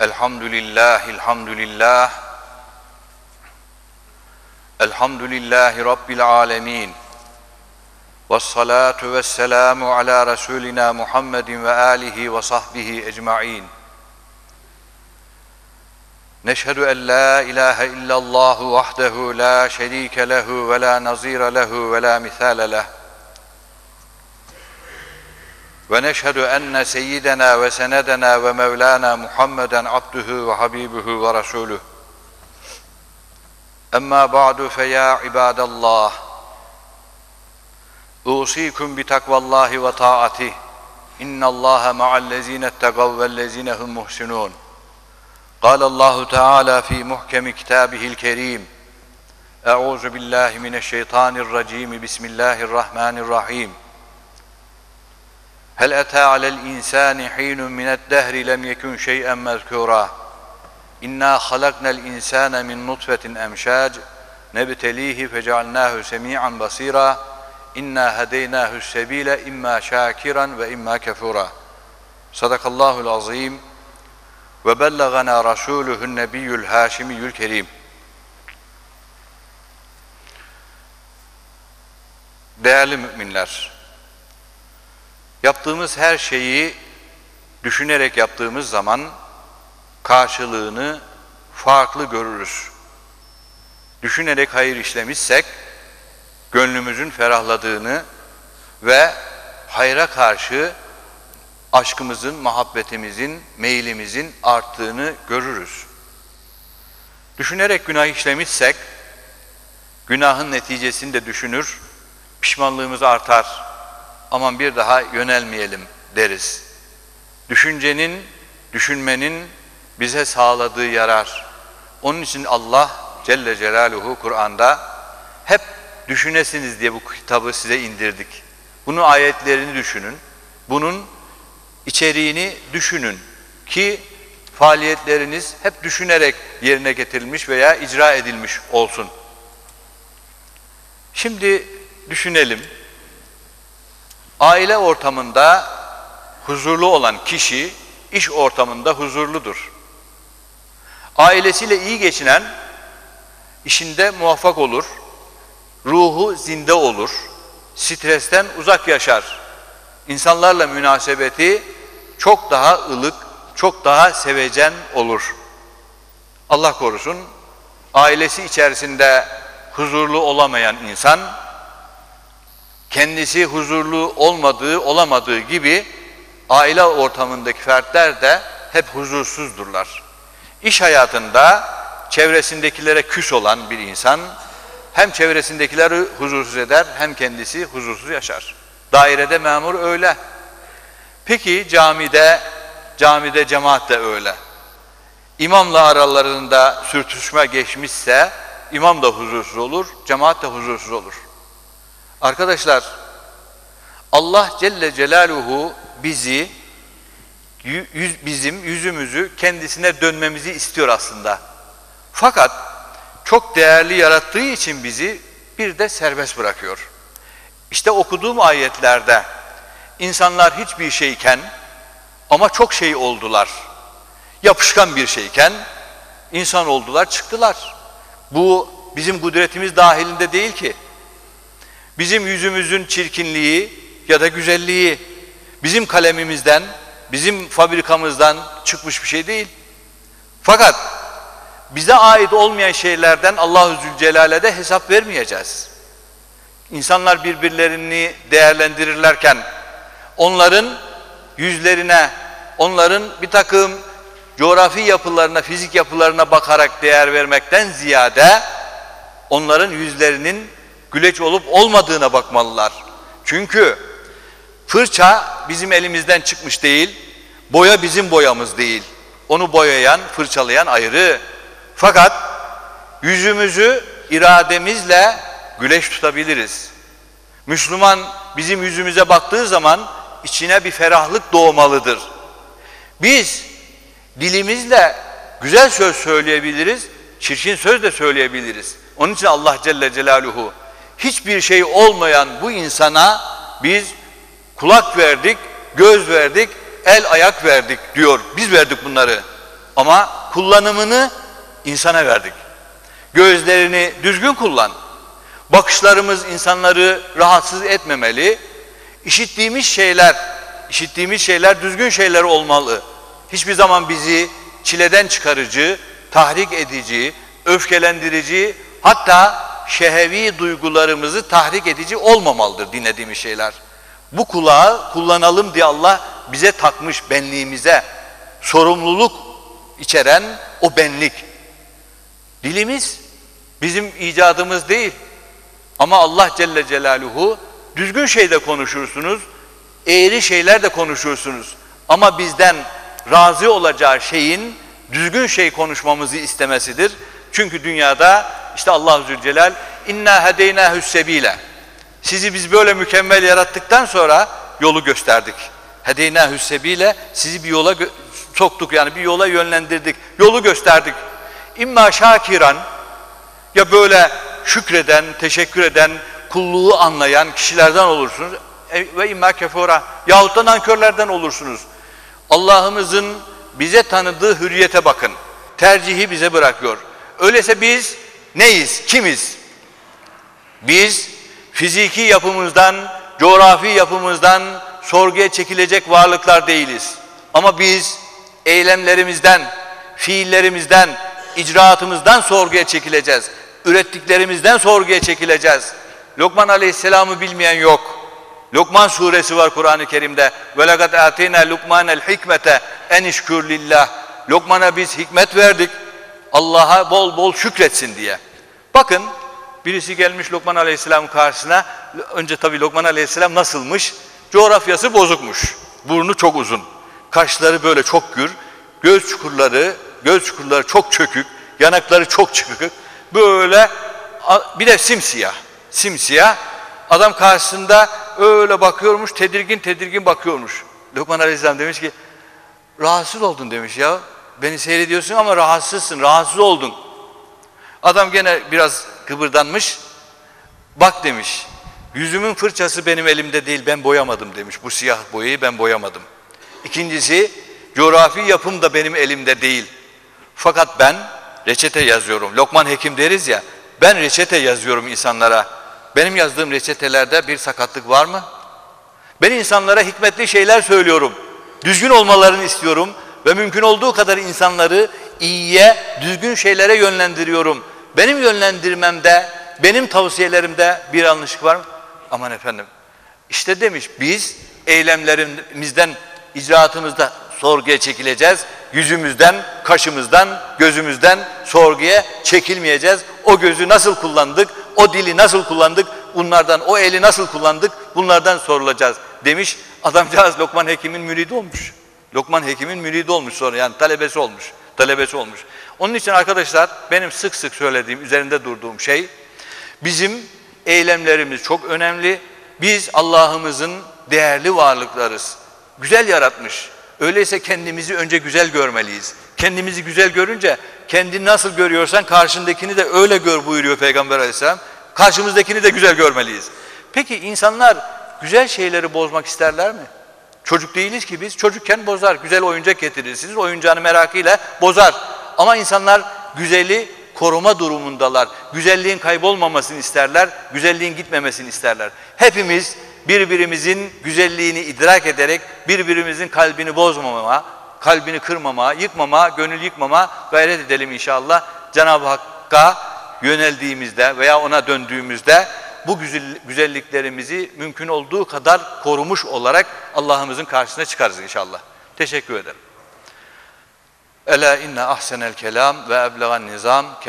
الحمد لله الحمد لله. الحمد لله رب العالمين. والصلاة والسلام على رسولنا محمد وآله وصحبه أجمعين. نشهد أن لا إله إلا الله وحده لا شريك له ولا نظير له ولا مثال له. ونشهد أن سيدنا وسندنا ومولانا محمدا عبده وحبيبه ورسوله أما بعد فيا عباد الله أوصيكم بتقوى الله وطاعته إن الله مع الذين اتقوا والذين هم محسنون قال الله تعالى في محكم كتابه الكريم أعوذ بالله من الشيطان الرجيم بسم الله الرحمن الرحيم هل أتى على الإنسان حين من الدهر لم يكن شيئا مذكورا إنا خلقنا الإنسان من نطفة أمشاج نبتليه فجعلناه سميعا بصيرا إنا هديناه السبيل إما شاكرا وإما كفورا صدق الله العظيم وبلغنا رسوله النبي الهاشمي الكريم Değerli müminler, Yaptığımız her şeyi düşünerek yaptığımız zaman karşılığını farklı görürüz. Düşünerek hayır işlemişsek gönlümüzün ferahladığını ve hayra karşı aşkımızın, muhabbetimizin, meylimizin arttığını görürüz. Düşünerek günah işlemişsek günahın neticesini de düşünür, pişmanlığımız artar aman bir daha yönelmeyelim deriz. Düşüncenin, düşünmenin bize sağladığı yarar. Onun için Allah Celle Celaluhu Kur'an'da hep düşünesiniz diye bu kitabı size indirdik. Bunun ayetlerini düşünün. Bunun içeriğini düşünün ki faaliyetleriniz hep düşünerek yerine getirilmiş veya icra edilmiş olsun. Şimdi düşünelim. Aile ortamında huzurlu olan kişi iş ortamında huzurludur. Ailesiyle iyi geçinen işinde muvaffak olur, ruhu zinde olur, stresten uzak yaşar. İnsanlarla münasebeti çok daha ılık, çok daha sevecen olur. Allah korusun, ailesi içerisinde huzurlu olamayan insan, kendisi huzurlu olmadığı, olamadığı gibi aile ortamındaki fertler de hep huzursuzdurlar. İş hayatında çevresindekilere küs olan bir insan hem çevresindekileri huzursuz eder hem kendisi huzursuz yaşar. Dairede memur öyle. Peki camide, camide cemaat de öyle. İmamla aralarında sürtüşme geçmişse imam da huzursuz olur, cemaat de huzursuz olur. Arkadaşlar Allah Celle Celaluhu bizi yüz, bizim yüzümüzü kendisine dönmemizi istiyor aslında. Fakat çok değerli yarattığı için bizi bir de serbest bırakıyor. İşte okuduğum ayetlerde insanlar hiçbir şeyken ama çok şey oldular. Yapışkan bir şeyken insan oldular, çıktılar. Bu bizim kudretimiz dahilinde değil ki. Bizim yüzümüzün çirkinliği ya da güzelliği bizim kalemimizden, bizim fabrikamızdan çıkmış bir şey değil. Fakat bize ait olmayan şeylerden Allahu Zülcelal'e de hesap vermeyeceğiz. İnsanlar birbirlerini değerlendirirlerken onların yüzlerine, onların bir takım coğrafi yapılarına, fizik yapılarına bakarak değer vermekten ziyade onların yüzlerinin güleç olup olmadığına bakmalılar. Çünkü fırça bizim elimizden çıkmış değil, boya bizim boyamız değil. Onu boyayan, fırçalayan ayrı. Fakat yüzümüzü irademizle güleç tutabiliriz. Müslüman bizim yüzümüze baktığı zaman içine bir ferahlık doğmalıdır. Biz dilimizle güzel söz söyleyebiliriz, çirkin söz de söyleyebiliriz. Onun için Allah Celle Celaluhu hiçbir şey olmayan bu insana biz kulak verdik, göz verdik, el ayak verdik diyor. Biz verdik bunları. Ama kullanımını insana verdik. Gözlerini düzgün kullan. Bakışlarımız insanları rahatsız etmemeli. İşittiğimiz şeyler, işittiğimiz şeyler düzgün şeyler olmalı. Hiçbir zaman bizi çileden çıkarıcı, tahrik edici, öfkelendirici, hatta şehevi duygularımızı tahrik edici olmamalıdır dinlediğimiz şeyler. Bu kulağı kullanalım diye Allah bize takmış benliğimize sorumluluk içeren o benlik. Dilimiz bizim icadımız değil. Ama Allah Celle Celaluhu düzgün şeyde konuşursunuz, eğri şeyler de konuşursunuz. Ama bizden razı olacağı şeyin düzgün şey konuşmamızı istemesidir. Çünkü dünyada işte Allah Zülcelal inna hedeyna sebile. Sizi biz böyle mükemmel yarattıktan sonra yolu gösterdik. Hedeyna sebile sizi bir yola soktuk yani bir yola yönlendirdik. Yolu gösterdik. İmma şakiran ya böyle şükreden, teşekkür eden, kulluğu anlayan kişilerden olursunuz. E, ve imma kefora yahut da nankörlerden olursunuz. Allah'ımızın bize tanıdığı hürriyete bakın. Tercihi bize bırakıyor. Öyleyse biz neyiz, kimiz? Biz fiziki yapımızdan, coğrafi yapımızdan sorguya çekilecek varlıklar değiliz. Ama biz eylemlerimizden, fiillerimizden, icraatımızdan sorguya çekileceğiz. Ürettiklerimizden sorguya çekileceğiz. Lokman Aleyhisselam'ı bilmeyen yok. Lokman suresi var Kur'an-ı Kerim'de. Ve lekad ateyna Lukmanel hikmete en işkür lillah. Lokman'a biz hikmet verdik. Allah'a bol bol şükretsin diye. Bakın birisi gelmiş Lokman Aleyhisselam karşısına. Önce tabii Lokman Aleyhisselam nasılmış? Coğrafyası bozukmuş. Burnu çok uzun. Kaşları böyle çok gür. Göz çukurları, göz çukurları çok çökük. Yanakları çok çıkık. Böyle bir de simsiyah. Simsiyah. Adam karşısında öyle bakıyormuş, tedirgin tedirgin bakıyormuş. Lokman Aleyhisselam demiş ki, rahatsız oldun demiş ya. Beni seyrediyorsun ama rahatsızsın, rahatsız oldun. Adam gene biraz kıpırdanmış. Bak demiş, yüzümün fırçası benim elimde değil, ben boyamadım demiş. Bu siyah boyayı ben boyamadım. İkincisi, coğrafi yapım da benim elimde değil. Fakat ben reçete yazıyorum. Lokman Hekim deriz ya, ben reçete yazıyorum insanlara. Benim yazdığım reçetelerde bir sakatlık var mı? Ben insanlara hikmetli şeyler söylüyorum. Düzgün olmalarını istiyorum ve mümkün olduğu kadar insanları iyiye, düzgün şeylere yönlendiriyorum. Benim yönlendirmemde, benim tavsiyelerimde bir yanlışlık var mı? Aman efendim. İşte demiş biz eylemlerimizden, icraatımızda sorguya çekileceğiz. Yüzümüzden, kaşımızdan, gözümüzden sorguya çekilmeyeceğiz. O gözü nasıl kullandık, o dili nasıl kullandık, bunlardan o eli nasıl kullandık, bunlardan sorulacağız demiş. Adamcağız Lokman Hekim'in müridi olmuş. Lokman Hekim'in müridi olmuş sonra yani talebesi olmuş. Talebesi olmuş. Onun için arkadaşlar benim sık sık söylediğim, üzerinde durduğum şey bizim eylemlerimiz çok önemli. Biz Allah'ımızın değerli varlıklarız. Güzel yaratmış. Öyleyse kendimizi önce güzel görmeliyiz. Kendimizi güzel görünce kendini nasıl görüyorsan karşındakini de öyle gör buyuruyor Peygamber Aleyhisselam. Karşımızdakini de güzel görmeliyiz. Peki insanlar güzel şeyleri bozmak isterler mi? Çocuk değiliz ki biz. Çocukken bozar. Güzel oyuncak getirirsiniz. Oyuncağını merakıyla bozar. Ama insanlar güzeli koruma durumundalar. Güzelliğin kaybolmamasını isterler. Güzelliğin gitmemesini isterler. Hepimiz birbirimizin güzelliğini idrak ederek birbirimizin kalbini bozmamama, kalbini kırmama, yıkmama, gönül yıkmama gayret edelim inşallah. Cenab-ı Hakk'a yöneldiğimizde veya ona döndüğümüzde bu güzelliklerimizi mümkün olduğu kadar korumuş olarak Allah'ımızın karşısına çıkarız inşallah. Teşekkür ederim. Ela inne ahsenel kelam ve eblegan nizam